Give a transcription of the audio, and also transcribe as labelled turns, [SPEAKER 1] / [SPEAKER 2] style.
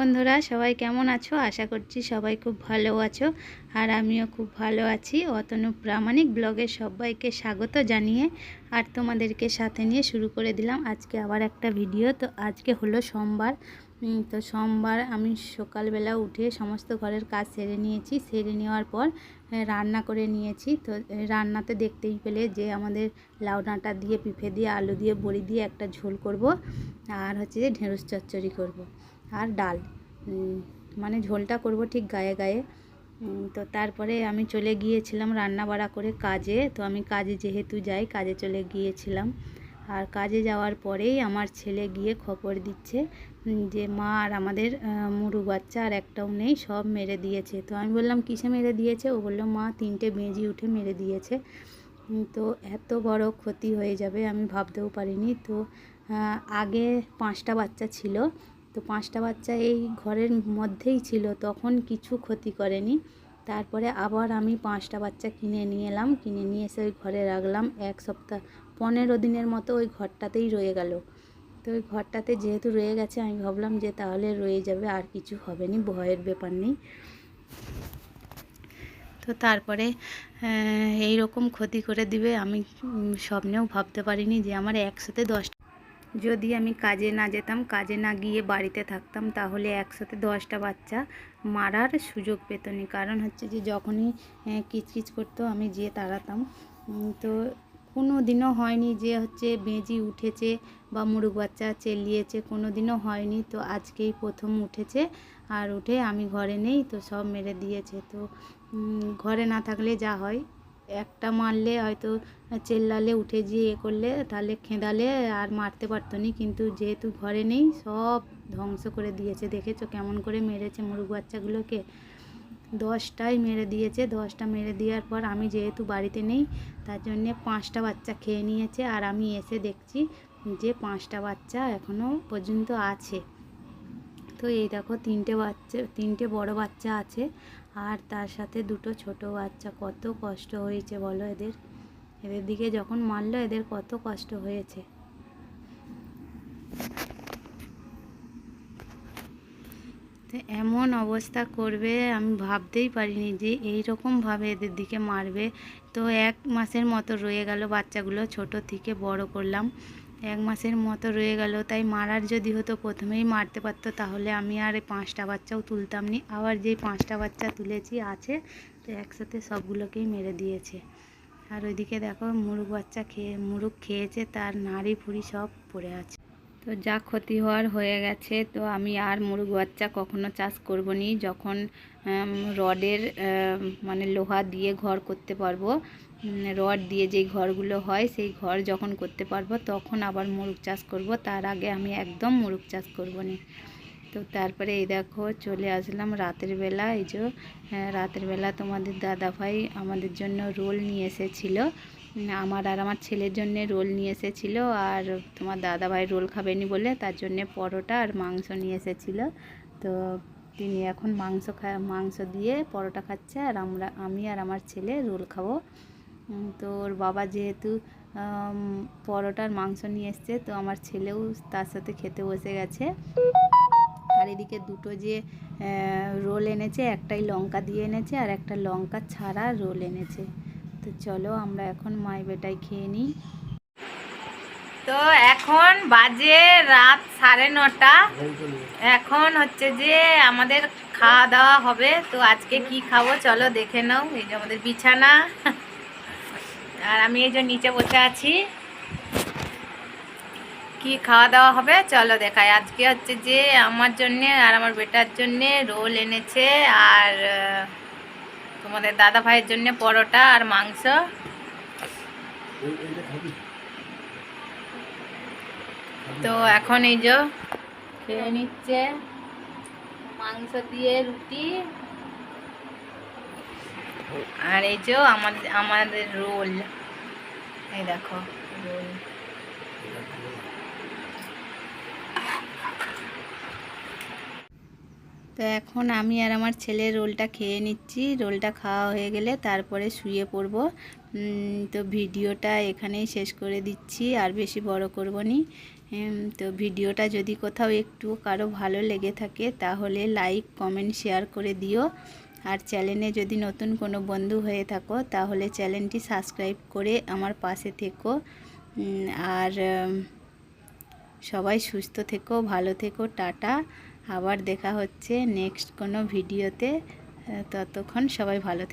[SPEAKER 1] বন্ধুরা, সবাই কেমন আছো? আশা করছি সবাই খুব ভালো আছো। আর আমিও খুব ভালো আছি। অতনু প্রামাণিক ব্লগে সবাইকে স্বাগত জানিয়ে আর তোমাদেরকে সাথে নিয়ে শুরু করে দিলাম আজকে আবার একটা ভিডিও। তো আজকে হলো সোমবার। তো সোমবার আমি সকালবেলা উঠে সমস্ত ঘরের কাজ সেরে নিয়েছি। সেরে নেওয়ার পর রান্না করে নিয়েছি। তো রান্নাতে দেখতেই পেলে যে আমাদের লাউ ডাঁটা দিয়ে, পিঠে দিয়ে, আলু দিয়ে, বড়ি দিয়ে একটা ঝোল করব। আর হচ্ছে যে ঢেঁড়স চচ্চড়ি করব। আর ডাল। মানে ঝোলটা করব ঠিক গায়ে গায়ে। তো তারপরে আমি চলে গিয়েছিলাম রান্না বাড়া করে কাজে। তো আমি কাজে যেহেতু যাই, কাজে চলে গিয়েছিলাম। আর কাজে যাওয়ার পরেই আমার ছেলে গিয়ে খবর দিচ্ছে যে মা আর আমাদের মুরু বাচ্চা আর একটাও নেই, সব মেরে দিয়েছে। তো আমি বললাম, কিসে মেরে দিয়েছে? ও বলল, মা তিনটে বেঁজি উঠে মেরে দিয়েছে। তো এত বড় ক্ষতি হয়ে যাবে আমি ভাবতেও পারিনি। তো আগে পাঁচটা বাচ্চা ছিল তো পাঁচটা বাচ্চা এই ঘরের মধ্যেই ছিল, তখন কিছু ক্ষতি করেনি। তারপরে আবার আমি পাঁচটা বাচ্চা কিনে নিয়ে এলাম, কিনে নিয়ে এসে ওই ঘরে রাখলাম এক সপ্তাহ, পনেরো দিনের মতো ওই ঘরটাতেই রয়ে গেল। তো ওই ঘরটাতে যেহেতু রয়ে গেছে, আমি ভাবলাম যে তাহলে রয়ে যাবে, আর কিছু হবে না, ভয়ের ব্যাপার নেই। তো তারপরে এই রকম ক্ষতি করে দিবে, আমি স্বপ্নেও ভাবতে পারিনি যে আমার একসাথে দশটা যদি আমি কাজে না যেতাম, কাজে না গিয়ে বাড়িতে থাকতাম, তাহলে একসাথে দশটা বাচ্চা মারার সুযোগ পেত নি কারণ হচ্ছে যে, যখনই কিচকিচ করতো, আমি যেয়ে তাড়াতাম। তো কোনো দিনও হয়নি যে, হচ্ছে বেজি উঠেছে বা মুরগ বাচ্চা চেলিয়েছে কোনো দিনও হয়নি। তো আজকেই প্রথম উঠেছে আর উঠে আমি ঘরে নেই, তো সব মেরে দিয়েছে। তো ঘরে না থাকলে যা হয়। একটা মারলে হয়তো চেল্লালে, উঠে গিয়ে এ করলে, তাহলে খেঁদালে আর মারতে পারতো নি। কিন্তু যেহেতু ঘরে নেই, সব ধ্বংস করে দিয়েছে। দেখেছ কেমন করে মেরেছে মুরগ বাচ্চাগুলোকে? দশটাই মেরে দিয়েছে। দশটা মেরে দেওয়ার পর আমি যেহেতু বাড়িতে নেই, তার জন্যে পাঁচটা বাচ্চা খেয়ে নিয়েছে। আর আমি এসে দেখছি যে পাঁচটা বাচ্চা এখনও পর্যন্ত আছে। তো এই দেখো তিনটে বাচ্চা, তিনটে বড় বাচ্চা আছে আর তার সাথে দুটো ছোট বাচ্চা। কত কষ্ট হয়েছে বলো এদের। এদের দিকে যখন মারলো, এদের কত কষ্ট হয়েছে। তো এমন অবস্থা করবে, আমি ভাবতেই পারিনি যে এই রকমভাবে এদের দিকে মারবে। তো এক মাসের মতো রয়ে গেল বাচ্চাগুলো, ছোট থেকে বড় করলাম। এক মাসের মতো রয়ে গেল, তাই মারার যদি হতো প্রথমেই মারতে পারতো, তাহলে আমি আর এই পাঁচটা বাচ্চাও তুলতাম নি। আবার যেই পাঁচটা বাচ্চা তুলেছি আছে, তো একসাথে সবগুলোকেই মেরে দিয়েছে। আর ওইদিকে দেখো মুরগ বাচ্চা খেয়ে মুরগ খেয়েছে, তার নাড়ি ফুড়ি সব পড়ে আছে। তো যা ক্ষতি হওয়ার হয়ে গেছে, তো আমি আর মুরগ বাচ্চা কখনো চাষ করব নি, যখন রডের মানে লোহা দিয়ে ঘর করতে পারব। রড দিয়ে যেই ঘরগুলো হয় সেই ঘর যখন করতে পারব তখন আবার মুরগ চাষ করব। তার আগে আমি একদম মুরগ চাষ করব না। তো তারপরে এই দেখো চলে আসলাম রাতের বেলা। এই যে হ্যাঁ, রাতের বেলা তোমাদের দাদা ভাই আমাদের জন্য রোল নিয়ে এসেছিল। আমার আর আমার ছেলের জন্য রোল নিয়ে এসেছিল। আর তোমার দাদা ভাই রোল খাবেনি বলে তার জন্যে পরোটা আর মাংস নিয়ে এসেছিল। তো তিনি এখন মাংস খা মাংস দিয়ে পরোটা খাচ্ছে। আর আমরা আমি আর আমার ছেলে রোল খাব। তো ওর বাবা যেহেতু পরোটার মাংস নিয়ে এসছে, তো আমার ছেলেও তার সাথে খেতে বসে গেছে। আর এদিকে দুটো যে রোল এনেছে, একটাই লঙ্কা দিয়ে এনেছে আর একটা লঙ্কা ছাড়া রোল এনেছে। তো চলো আমরা এখন মাই বেটাই খেয়ে নিই। তো এখন বাজে রাত সাড়ে নটা। এখন হচ্ছে যে আমাদের খাওয়া দাওয়া হবে, তো আজকে কি খাব চলো দেখে নাও, এই যে আমাদের বিছানা। আর আমি এই যে নিচে বসে আছি। কি খাওয়া দাওয়া হবে? চলো দেখাই। আজকে হচ্ছে যে আমার জন্যে আর আমার বেটার জন্যে রোল এনেছে আর তোমাদের দাদা ভাইয়ের জন্য পরোটা আর মাংস। তো এখন এই যে খেয়ে নিচ্ছে। মাংস দিয়ে রুটি আর এই যে আমাদের আমাদের রোল। এই দেখো, রোল। তো এখন আমি আর আমার ছেলে রোলটা খেয়ে নিচ্ছি। রোলটা খাওয়া হয়ে গেলে তারপরে শুয়ে পড়ব। তো ভিডিওটা এখানেই শেষ করে দিচ্ছি, আর বেশি বড় করব নি। তো ভিডিওটা যদি কোথাও একটু কারও ভালো লেগে থাকে, তাহলে লাইক, কমেন্ট, শেয়ার করে দিও। আর চ্যানেলে যদি নতুন কোনো বন্ধু হয়ে থাকো, তাহলে চ্যানেলটি সাবস্ক্রাইব করে আমার পাশে থেকো। আর সবাই সুস্থ থেকো, ভালো থেকো, টাটা। আবার দেখা হচ্ছে নেক্সট কোনো ভিডিওতে। ততক্ষণ সবাই ভালো